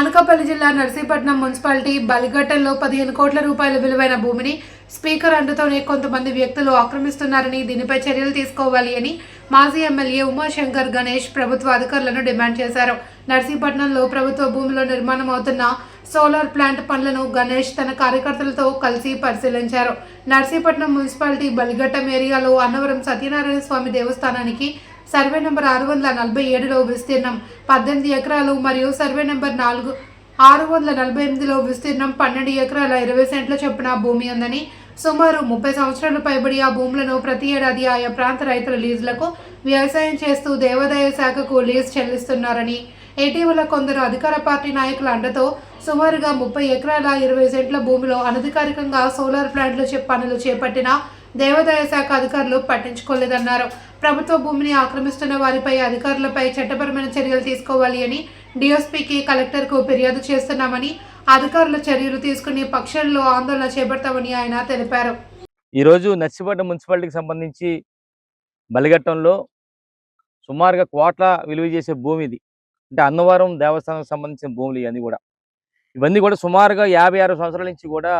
అనకాపల్లి జిల్లా నర్సీపట్నం మున్సిపాలిటీ బలిఘట్టంలో పదిహేను కోట్ల రూపాయల విలువైన భూమిని స్పీకర్ అండతోనే కొంతమంది వ్యక్తులు ఆక్రమిస్తున్నారని దీనిపై చర్యలు తీసుకోవాలి అని మాజీ ఎమ్మెల్యే ఉమాశంకర్ గణేష్ ప్రభుత్వ అధికారులను డిమాండ్ చేశారు. నర్సీపట్నంలో ప్రభుత్వ భూమిలో నిర్మాణం అవుతున్న సోలార్ ప్లాంట్ పనులను గణేష్ తన కార్యకర్తలతో కలిసి పరిశీలించారు. నర్సీపట్నం మున్సిపాలిటీ బలిఘట్టం ఏరియాలో అన్నవరం సత్యనారాయణ స్వామి దేవస్థానానికి సర్వే నెంబర్ ఆరు వందల నలభై ఏడులో విస్తీర్ణం పద్దెనిమిది ఎకరాలు మరియు సర్వే నెంబర్ నాలుగు ఆరు వందల నలభై ఎనిమిదిలో విస్తీర్ణం పన్నెండు ఎకరాల ఇరవై సెంట్ల చొప్పున భూమి ఉందని సుమారు ముప్పై సంవత్సరాలు పైబడి ఆ భూములను ప్రతి ఏడాది ఆయా ప్రాంత రైతుల లీజులకు వ్యవసాయం చేస్తూ దేవాదాయ శాఖకు లీజ్ చెల్లిస్తున్నారని ఇటీవల కొందరు అధికార పార్టీ నాయకుల అండతో సుమారుగా ముప్పై ఎకరాల ఇరవై సెంట్ల భూమిలో అనధికారికంగా సోలార్ ప్లాంట్లు పనులు చేపట్టిన దేవాదాయ శాఖ అధికారులు పట్టించుకోలేదన్నారు. ప్రభుత్వ భూమిని ఆక్రమిస్తున్న వారిపై అధికారులపై చట్టపరమైన చర్యలు తీసుకోవాలి అని డిఎస్పీకి కలెక్టర్కు ఫిర్యాదు చేస్తున్నామని అధికారుల చర్యలు తీసుకుని పక్షంలో ఆందోళన చేపడతామని ఆయన తెలిపారు. ఈరోజు నర్సిపట్నం మున్సిపాలిటీకి సంబంధించి బలిఘట్టంలో సుమారుగా కోట్ల విలువ చేసే భూమి ఇది. అంటే అన్నవరం దేవస్థానం సంబంధించిన భూములు ఇవన్నీ కూడా. ఇవన్నీ కూడా సుమారుగా యాభై ఆరు సంవత్సరాల నుంచి కూడా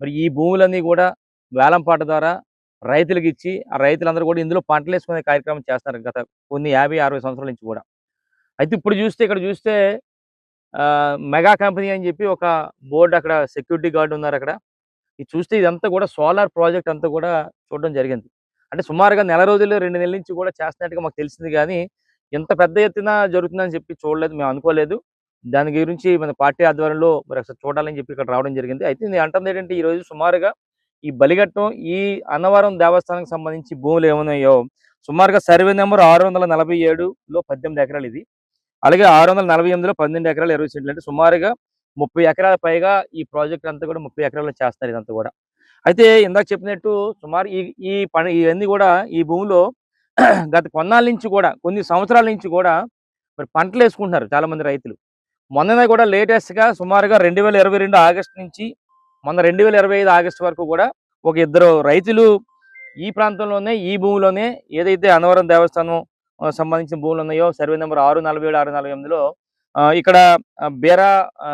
మరి ఈ భూములన్నీ కూడా వేలంపాట ద్వారా రైతులకు ఇచ్చి ఆ రైతులందరూ కూడా ఇందులో పంటలు వేసుకునే కార్యక్రమం చేస్తున్నారు గత కొన్ని యాభై అరవై సంవత్సరాల నుంచి కూడా. అయితే ఇప్పుడు చూస్తే ఇక్కడ చూస్తే ఆ, మెగా కంపెనీ అని చెప్పి ఒక బోర్డు అక్కడ సెక్యూరిటీ గార్డు ఉన్నారు అక్కడ. ఇది చూస్తే ఇదంతా కూడా సోలార్ ప్రాజెక్ట్ అంతా కూడా చూడడం జరిగింది. అంటే సుమారుగా నెల రోజులు రెండు నెలల నుంచి కూడా చేస్తున్నట్టుగా మాకు తెలిసింది కానీ ఇంత పెద్ద ఎత్తున జరుగుతుందని చెప్పి చూడలేదు మేము అనుకోలేదు. దాని గురించి మన పార్టీ ఆధ్వర్యంలో మరి ఒకసారి చూడాలని చెప్పి ఇక్కడ రావడం జరిగింది. అయితే నేను అంటుంది ఏంటంటే ఈ రోజు సుమారుగా ఈ బలిఘట్టం ఈ అన్నవరం దేవస్థానానికి సంబంధించి భూములు ఏమున్నాయో సుమారుగా సర్వే నెంబర్ ఆరు వందల నలభై ఏడులో పద్దెనిమిది ఎకరాలు ఇది. అలాగే ఆరు వందల నలభై ఎనిమిదిలో పన్నెండు ఎకరాలు ఇరవై సెంట్లు అంటే సుమారుగా ముప్పై ఎకరాల పైగా ఈ ప్రాజెక్ట్ అంతా కూడా ముప్పై ఎకరాలు చేస్తారు ఇదంతా కూడా. అయితే ఇందాక చెప్పినట్టు సుమారు ఈ ఈ పని ఇవన్నీ కూడా ఈ భూమిలో గత కొన్నాళ్ళ నుంచి కూడా కొన్ని సంవత్సరాల నుంచి కూడా మరి పంటలు వేసుకుంటున్నారు చాలా మంది రైతులు. మొన్ననే కూడా లేటెస్ట్గా సుమారుగా రెండు వేల ఇరవై రెండు ఆగస్టు నుంచి మొన్న రెండు వేల ఇరవై ఐదు ఆగస్టు వరకు కూడా ఒక ఇద్దరు రైతులు ఈ ప్రాంతంలోనే ఈ భూమిలోనే ఏదైతే అనవరం దేవస్థానం సంబంధించిన భూములు ఉన్నాయో సర్వే నెంబర్ ఆరు నలభై ఏడు ఆరు నలభై ఎనిమిదిలో ఇక్కడ బీర ఆ,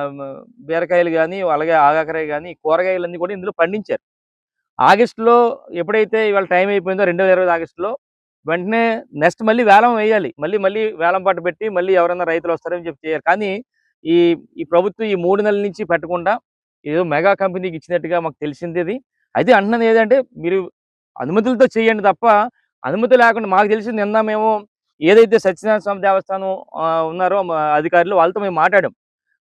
బీరకాయలు కానీ అలాగే ఆగాకరాయి కానీ కూరగాయలన్నీ కూడా ఇందులో పండించారు. ఆగస్టులో ఎప్పుడైతే ఇవాళ టైం అయిపోయిందో రెండు వేల ఇరవై ఆగస్టులో వెంటనే నెక్స్ట్ మళ్ళీ వేలం వేయాలి. మళ్ళీ మళ్ళీ వేలం పాట పెట్టి మళ్ళీ ఎవరైనా రైతులు వస్తారని చెప్పి చేయాలి. కానీ ఈ ఈ ప్రభుత్వం ఈ మూడు నెలల నుంచి పెట్టకుండా ఏదో మెగా కంపెనీకి ఇచ్చినట్టుగా మాకు తెలిసింది ఇది అయితే అంటున్నది ఏదంటే మీరు అనుమతులతో చేయండి తప్ప అనుమతి లేకుండా మాకు తెలిసింది నిన్న మేము ఏదైతే సత్యనారాయణ స్వామి దేవస్థానం ఉన్నారో మా అధికారులు వాళ్ళతో మేము మాట్లాడాం.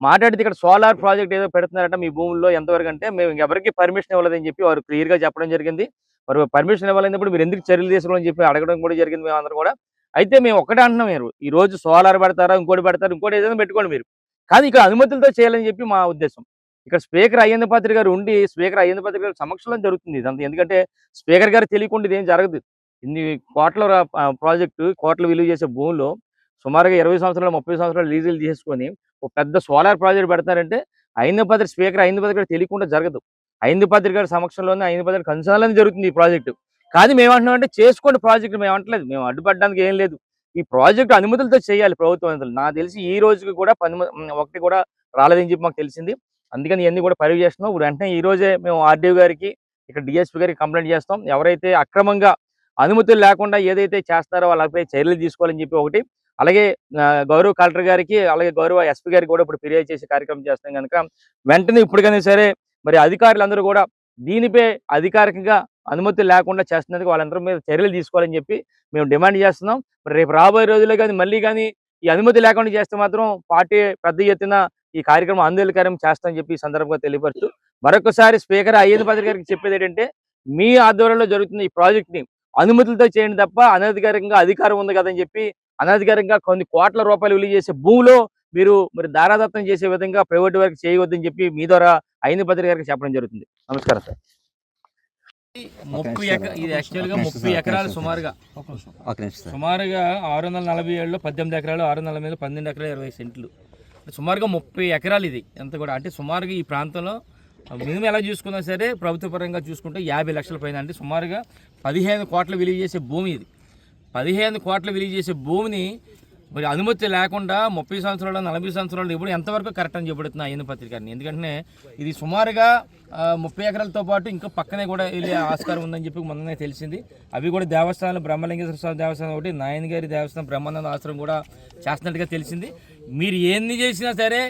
మాట్లాడితే ఇక్కడ సోలార్ ప్రాజెక్ట్ ఏదో పెడుతున్నారట మీ భూముల్లో ఎంతవరకు అంటే మేము ఎవరికి పర్మిషన్ ఇవ్వలేదని చెప్పి వారు క్లియర్గా చెప్పడం జరిగింది. మరి పర్మిషన్ ఇవ్వలేనప్పుడు మీరు ఎందుకు చర్యలు తీసుకోవాలని చెప్పి అడగడం కూడా జరిగింది మేము అందరం కూడా. అయితే మేము ఒకటే అంటున్నాం మీరు ఈ రోజు సోలార్ పెడతారా ఇంకోటి పెడతారు ఇంకోటి ఏదైనా పెట్టుకోండి మీరు. కానీ ఇక్కడ అనుమతులతో చేయాలని చెప్పి మా ఉద్దేశం. ఇక్కడ స్పీకర్ అయ్యేంద్ర పాత్రి గారు ఉండి స్పీకర్ అయ్యేంద్ర పాత్రి సమక్షంలో జరుగుతుంది ఇదంతా. ఎందుకంటే స్పీకర్ గారు తెలియకుండా ఇదేం జరగదు. ఇన్ని కోట్ల ఆ, ప్రాజెక్టు కోట్ల విలువ చేసే భూమిలో సుమారుగా ఇరవై సంవత్సరాలు ముప్పై సంవత్సరాలు లీజులు చేసుకొని ఒక పెద్ద సోలార్ ప్రాజెక్ట్ పెడతారంటే ఐదు పత్రిక స్పీకర్ ఐదు గారు తెలియకుండా జరగదు. ఐదు పత్రిక గారి సమక్షంలోనే ఐదు పత్రిక జరుగుతుంది ఈ ప్రాజెక్టు. కానీ మేము అంటే చేసుకోండి ప్రాజెక్ట్ మేము అంటలేదు మేము అడ్డుపడడానికి ఏం లేదు. ఈ ప్రాజెక్ట్ అనుమతులతో చేయాలి ప్రభుత్వం. అనుమతులు నాకు తెలిసి ఈ రోజుకి కూడా పని ఒకటి కూడా రాలేదని చెప్పి మాకు తెలిసింది. అందుకని ఇవన్నీ కూడా పరివి చేస్తున్నాం. ఇప్పుడు వెంటనే ఈ రోజే మేము ఆర్డీఓ గారికి ఇక్కడ డిఎస్పీ గారికి కంప్లైంట్ చేస్తాం. ఎవరైతే అక్రమంగా అనుమతులు లేకుండా ఏదైతే చేస్తారో వాళ్ళపై చర్యలు తీసుకోవాలని చెప్పి ఒకటి అలాగే గౌరవ కలెక్టర్ గారికి అలాగే గౌరవ ఎస్పీ గారికి కూడా ఇప్పుడు ఫిర్యాదు చేసే కార్యక్రమం చేస్తాం కనుక వెంటనే ఇప్పటికైనా సరే మరి అధికారులందరూ కూడా దీనిపై అధికారికంగా అనుమతి లేకుండా చేస్తున్నందుకు వాళ్ళందరూ మీద చర్యలు తీసుకోవాలని చెప్పి మేము డిమాండ్ చేస్తున్నాం. రేపు రాబోయే రోజుల్లో కానీ మళ్ళీ కానీ ఈ అనుమతి లేకుండా చేస్తే మాత్రం పార్టీ పెద్ద ఎత్తున ఈ కార్యక్రమం ఆందోళనకార్యం చేస్తామని చెప్పి ఈ సందర్భంగా తెలియపరుస్తూ మరొకసారి స్పీకర్ అయ్యేది పత్రిక గారికి చెప్పేది ఏంటంటే మీ ఆధ్వర్యంలో జరుగుతున్న ఈ ప్రాజెక్ట్ని అనుమతులతో చేయండి తప్ప అనధికారికంగా అధికారం ఉంది కదని చెప్పి అనధికారికంగా కొన్ని కోట్ల రూపాయలు విలువ చేసే భూమిలో మీరు మరి దారాదత్తం చేసే విధంగా ప్రైవేట్ వర్క్ చేయవద్దని చెప్పి మీ ద్వారా ఐదు పత్రిక గారికి చెప్పడం జరుగుతుంది. నమస్కారం సార్. ముప్పై ఎక ఇది యాక్చువల్గా ముప్పై ఎకరాలు సుమారుగా సుమారుగా ఆరు వందల నలభై ఏడులో పద్దెనిమిది ఎకరాలు ఆరు వందల నలభై పన్నెండు ఎకరాలు ఇరవై సెంట్లు. సుమారుగా ముప్పై ఎకరాలు ఇది. ఎంత కూడా? అంటే సుమారుగా ఈ ప్రాంతంలో మినిమం ఎలా చూసుకున్నా సరే ప్రభుత్వపరంగా చూసుకుంటే యాభై లక్షల పైన. అంటే సుమారుగా పదిహేను కోట్ల విలువ చేసే భూమి ఇది. పదిహేను కోట్ల విలువ చేసే భూమిని మరి అనుమతి లేకుండా ముప్పై సంవత్సరాలు నలభై సంవత్సరాలు ఇప్పుడు ఎంతవరకు కరెక్ట్ అని చెప్పబడుతుంది ఆయన పత్రికని ఎందుకంటే ఇది సుమారుగా ముప్పై ఎకరాలతో పాటు ఇంకా పక్కనే కూడా వెళ్ళే ఆస్కారం ఉందని చెప్పి మొన్ననే తెలిసింది. అవి కూడా దేవస్థానాలు బ్రహ్మలింగేశ్వర స్వామి దేవస్థానం ఒకటి నాయనగారి దేవస్థానం బ్రహ్మానంద ఆశ్రమం కూడా చేస్తున్నట్టుగా తెలిసింది. మీరు ఎన్ని చేసినా సరే